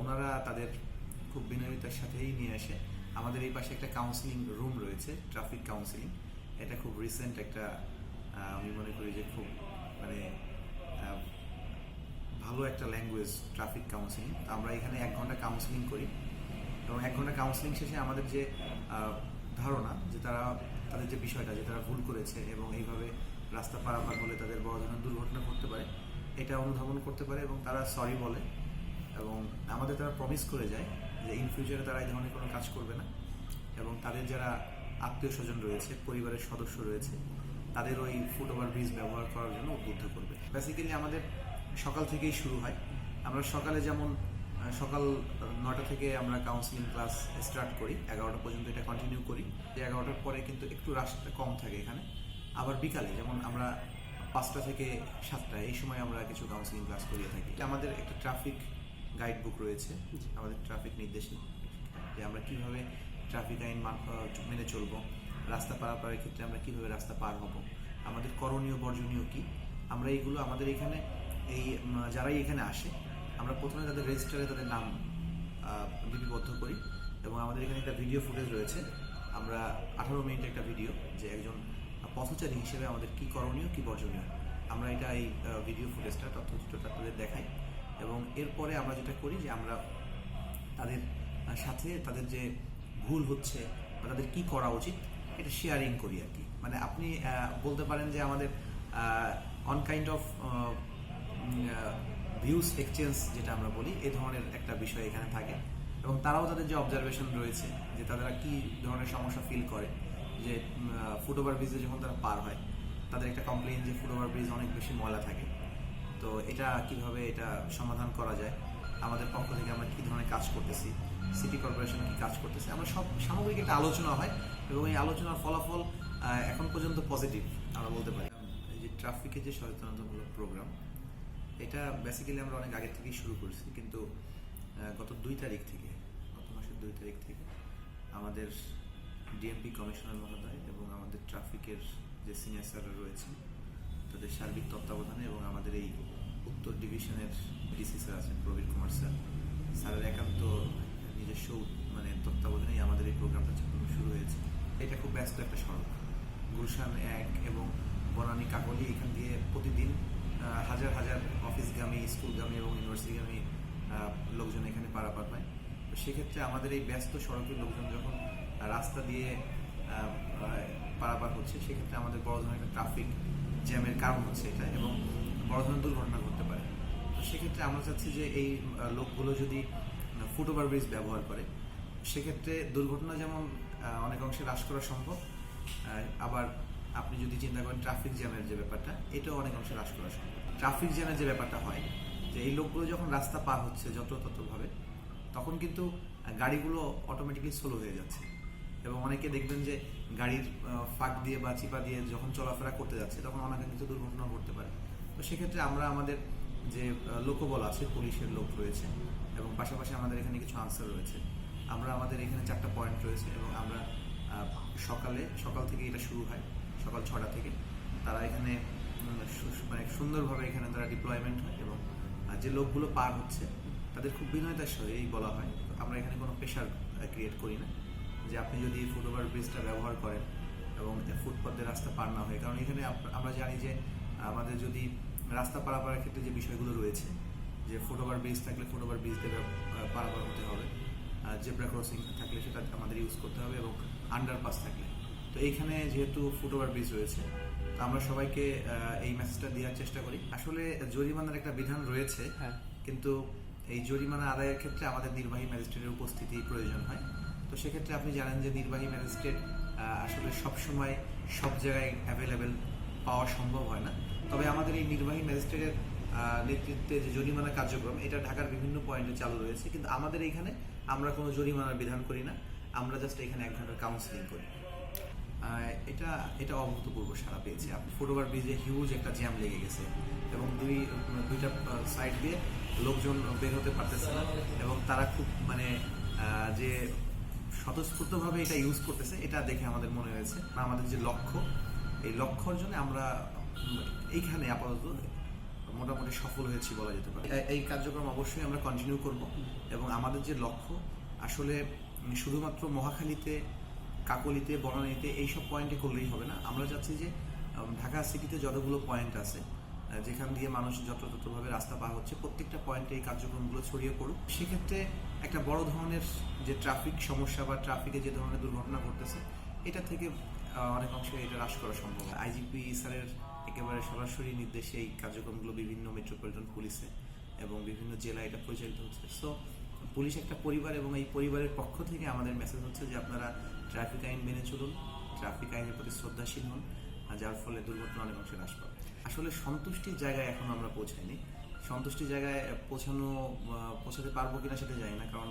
ওনারা তাদের খুব বিনয়িতার সাথেই নিয়ে আসে। আমাদের এই পাশে একটা কাউন্সিলিং রুম রয়েছে ট্রাফিক কাউন্সিলিং এটা খুব রিসেন্ট একটা আমি মনে করি যে খুব মানে ভালো একটা ল্যাঙ্গুয়েজ ট্রাফিক কাউন্সিলিং তো আমরা এখানে এক ঘণ্টা কাউন্সিলিং করি। এবং এক ঘণ্টা কাউন্সিলিং শেষে আমাদের যে ধারণা, যে তারা, তাদের যে বিষয়টা, যে তারা ভুল করেছে এবং এইভাবে রাস্তা পারাপার হলে তাদের বড় ধরনের দুর্ঘটনা ঘটতে পারে এটা অনুধাবন করতে পারে এবং তারা সরি বলে এবং আমাদের তারা প্রমিস করে যায় যে ইন ফিউচারে তারা এই ধরনের কোনো কাজ করবে না এবং তাদের যারা আত্মীয় স্বজন রয়েছে, পরিবারের সদস্য রয়েছে, তাদের ওই ফুট ওভার ব্রিজ ব্যবহার করার জন্য উদ্বুদ্ধ করবে। বেসিক্যালি আমাদের সকাল থেকেই শুরু হয়। আমরা সকালে যেমন সকাল নটা থেকে আমরা কাউন্সিলিং ক্লাস স্টার্ট করি, এগারোটা পর্যন্ত এটা কন্টিনিউ করি। যে এগারোটার পরে কিন্তু একটু রাশটা কম থাকে এখানে। আবার বিকালে, যেমন আমরা পাঁচটা থেকে সাতটা এই সময় আমরা কিছু কাউন্সিলিং ক্লাস করিয়ে থাকি। আমাদের একটা ট্রাফিক গাইড বুক রয়েছে আমাদের ট্রাফিক নির্দেশনা যে আমরা কীভাবে ট্রাফিক আইন মান- মেনে চলবো রাস্তা পারাপারের ক্ষেত্রে আমরা কীভাবে রাস্তা পার হব আমাদের করণীয় বর্জনীয় কি? আমরা এইগুলো আমাদের এখানে এই যারাই এখানে আসে আমরা প্রথমে তাদের রেজিস্টারে তাদের নাম লিপিবদ্ধ করি এবং আমাদের এখানে একটা ভিডিও ফুটেজ রয়েছে। আমরা আঠারো মিনিট একটা ভিডিও যে একজন পথচারী হিসেবে আমাদের কি করণীয়, কি বর্জনীয়? আমরা এটা এই ভিডিও ফুটেজটা তথ্যচিত্রটা তাদের দেখাই এবং এরপরে আমরা যেটা করি যে আমরা তাদের সাথে তাদের যে ভুল হচ্ছে বা তাদের কি করা উচিত, এটা শেয়ারিং করি আর কি। মানে আপনি বলতে পারেন যে আমাদের on kind of views exchange যেটা আমরা বলি, এ ধরনের একটা বিষয় এখানে থাকে এবং তারাও তাদের যে অবজারভেশন রয়েছে যে তারা কি ধরনের সমস্যা ফিল করে যে ফুটওভার ব্রিজে যখন তারা পার হয়, তাদের একটা কমপ্লেন যে ফুটওভার ব্রিজ অনেক বেশি ময়লা থাকে। তো এটা কীভাবে এটা সমাধান করা যায়? আমাদের পক্ষ থেকে আমরা কী ধরনের কাজ করতেছি? সিটি কর্পোরেশন কী কাজ করতেছে? আমরা সব সামগ্রিক একটা আলোচনা হয় এবং এই আলোচনার ফলাফল এখন পর্যন্ত পজিটিভ আমরা বলতে পারি। যে ট্রাফিকের যে সচেতনতামূলক প্রোগ্রাম এটা বেসিক্যালি আমরা অনেক আগে থেকেই শুরু করেছি। কিন্তু গত দুই তারিখ থেকে, গত মাসের দুই তারিখ থেকে আমাদের ডিএমপি কমিশনার মহোদয় এবং আমাদের ট্রাফিকের যে সিনিয়র স্যাররা রয়েছেন, তাদের সার্বিক তত্ত্বাবধানে এবং আমাদের এই উত্তর ডিভিশনের ডিসি স্যার আছেন প্রবীর কুমার স্যার স্যারের একান্ত নিজস্ব মানে তত্ত্বাবধানেই আমাদের এই প্রোগ্রামটা শুরু হয়েছে, এটা খুব ব্যস্ত একটা সড়ক। গুলশান এক এবং বনানী কাকলি এখান দিয়ে প্রতিদিন হাজার হাজার অফিসগামী, স্কুলগামী এবং ইউনিভার্সিটিগামী লোকজন এখানে পারাপার পায় সেক্ষেত্রে আমাদের এই ব্যস্ত সড়কের লোকজন যখন রাস্তা দিয়ে পারাপার হচ্ছে, সেক্ষেত্রে আমাদের বড় ধরনের ট্রাফিক জ্যামের কারণ হচ্ছে এটা এবং বড় ধরনের দুর্ঘটনা ঘটতে পারে। তো সেক্ষেত্রে আমরা চাচ্ছি যে এই লোকগুলো যদি ফুট ওভার ব্রিজ ব্যবহার করে, সেক্ষেত্রে দুর্ঘটনা যেমন অনেক অংশে হ্রাস করা সম্ভব আবার আপনি যদি চিন্তা করেন ট্রাফিক জ্যামের যে ব্যাপারটা, এটাও অনেক অংশে হ্রাস করা সম্ভব। ট্রাফিক জ্যামের যে ব্যাপারটা হয়, যে এই লোকগুলো যখন রাস্তা পার হচ্ছে যত ততভাবে তখন কিন্তু গাড়িগুলো অটোমেটিকলি স্লো হয়ে যাচ্ছে। এবং অনেকে দেখবেন যে গাড়ির ফাঁক দিয়ে বা চিপা দিয়ে যখন চলাফেরা করতে যাচ্ছে, তখন অনেকে কিছু দুর্ঘটনা ঘটতে পারে। তো সেক্ষেত্রে আমরা আমাদের যে লোকবল আছে, পুলিশের লোক রয়েছে এবং পাশাপাশি আমাদের এখানে কিছু আনসার রয়েছে। আমরা আমাদের এখানে চারটা পয়েন্ট রয়েছে এবং আমরা সকালে, সকাল থেকে এটা শুরু হয়, সকাল ছটা থেকে। তারা এখানে মানে সুন্দরভাবে এখানে তারা ডিপ্লয়মেন্ট হয় এবং যে লোকগুলো পার হচ্ছে, তাদের খুব বিনয়তার সহিত বলা হয়। আমরা এখানে কোনো প্রেশার ক্রিয়েট করি না। যে আপনি যদি ফুট ওভার ব্রিজটা ব্যবহার করেন এবং ফুটপাথের রাস্তা পার না হয় কারণ এখানে আমরা জানি যে আমাদের যদি রাস্তা পারাপারের ক্ষেত্রে যে বিষয়গুলো রয়েছে যে ফুট ওভার ব্রিজ থাকলে ফুট ওভার ব্রিজ দিয়ে পারাপার হতে হবে জেব্রা ক্রসিং থাকলে সেটা আমাদের ইউজ করতে হবে এবং আন্ডারপাস থাকলে। তো এইখানে যেহেতু ফুট ওভার ব্রিজ রয়েছে তো আমরা সবাইকে এই মেসেজটা দেওয়ার চেষ্টা করি। আসলে জরিমানার একটা বিধান রয়েছে হ্যাঁ। কিন্তু এই জরিমানা আদায়ের ক্ষেত্রে আমাদের নির্বাহী ম্যাজিস্ট্রেটের উপস্থিতি প্রয়োজন হয়। তো সেক্ষেত্রে আপনি জানেন যে নির্বাহী ম্যাজিস্ট্রেট আসলে সব সময় সব জায়গায় অ্যাভেলেবেল পাওয়া সম্ভব হয় না। তবে আমাদের এই নির্বাহী ম্যাজিস্ট্রেটের নেতৃত্বে যে জরিমানা কার্যক্রম, এটা ঢাকার বিভিন্ন পয়েন্টে চালু রয়েছে। কিন্তু আমাদের এখানে আমরা কোনো জরিমানার বিধান করি না। আমরা জাস্ট এখানে এক ঘণ্টার কাউন্সিলিং করি। এটা এটা অভূতপূর্ব সারা পেয়েছে। আপনি ফুটওভার ব্রিজে হিউজ একটা জ্যাম লেগে গেছে এবং দুই, দুইটা সাইড দিয়ে লোকজন বের হতে পারতেছে না এবং তারা খুব মানে যে স্বতঃস্ফূর্তভাবে এটা ইউজ করতেছে, এটা দেখে আমাদের মনে হয়েছে। বা আমাদের যে লক্ষ্য, এই লক্ষ্য অর্জনে আমরা এইখানে আপাতত মোটামুটি সফল হয়েছি বলা যেতে পারে। এই কার্যক্রম অবশ্যই আমরা কন্টিনিউ করব এবং আমাদের যে লক্ষ্য, আসলে শুধুমাত্র মহাখালীতে, কাকলিতে, বনানীতে এইসব পয়েন্টে করলেই হবে না। আমরা চাচ্ছি যে ঢাকা সিটিতে যতগুলো পয়েন্ট আছে যেখান দিয়ে মানুষ যথাযথভাবে রাস্তা পার হচ্ছে, প্রত্যেকটা পয়েন্টে এই কার্যক্রমগুলো ছড়িয়ে পড়ুক। সেক্ষেত্রে একটা বড় ধরনের যে ট্রাফিক সমস্যা বা ট্রাফিকে যে ধরনের দুর্ঘটনা ঘটতেছে, এটা থেকে অনেক অংশে এটা হ্রাস করা সম্ভব আইজিপি স্যারের একেবারে সরাসরি নির্দেশে এই কার্যক্রমগুলো বিভিন্ন মেট্রোপলিটন পুলিশে এবং বিভিন্ন জেলায় এটা পরিচালিত হচ্ছে। সো পুলিশ একটা পরিবার এবং এই পরিবারের পক্ষ থেকে আমাদের মেসেজ হচ্ছে যে আপনারা ট্রাফিক আইন মেনে চলুন ট্রাফিক আইনের প্রতি শ্রদ্ধাশীল হন। যার ফলে দুর্ঘটনা অনেক অংশে হ্রাস পাবে। আসলে সন্তুষ্টির জায়গায় এখনও আমরা পৌঁছাইনি। সন্তুষ্টির জায়গায় পৌঁছানো পৌঁছাতে পারব কিনা সেটা জানি না। কারণ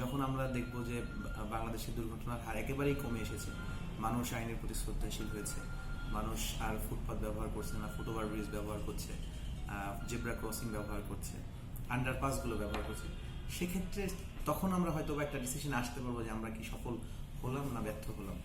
যখন আমরা দেখব যে বাংলাদেশের দুর্ঘটনার হার একেবারেই কমে এসেছে, মানুষ আইনের প্রতি শ্রদ্ধাশীল হয়েছে, মানুষ আর ফুটপাথ ব্যবহার করছে না ফুটওভার ব্রিজ ব্যবহার করছে জেব্রা ক্রসিং ব্যবহার করছে, আন্ডারপাসগুলো ব্যবহার করছে, সেক্ষেত্রে তখন আমরা হয়তো একটা ডিসিশন আসতে পারব যে আমরা কি সফল হলাম না ব্যর্থ হলাম।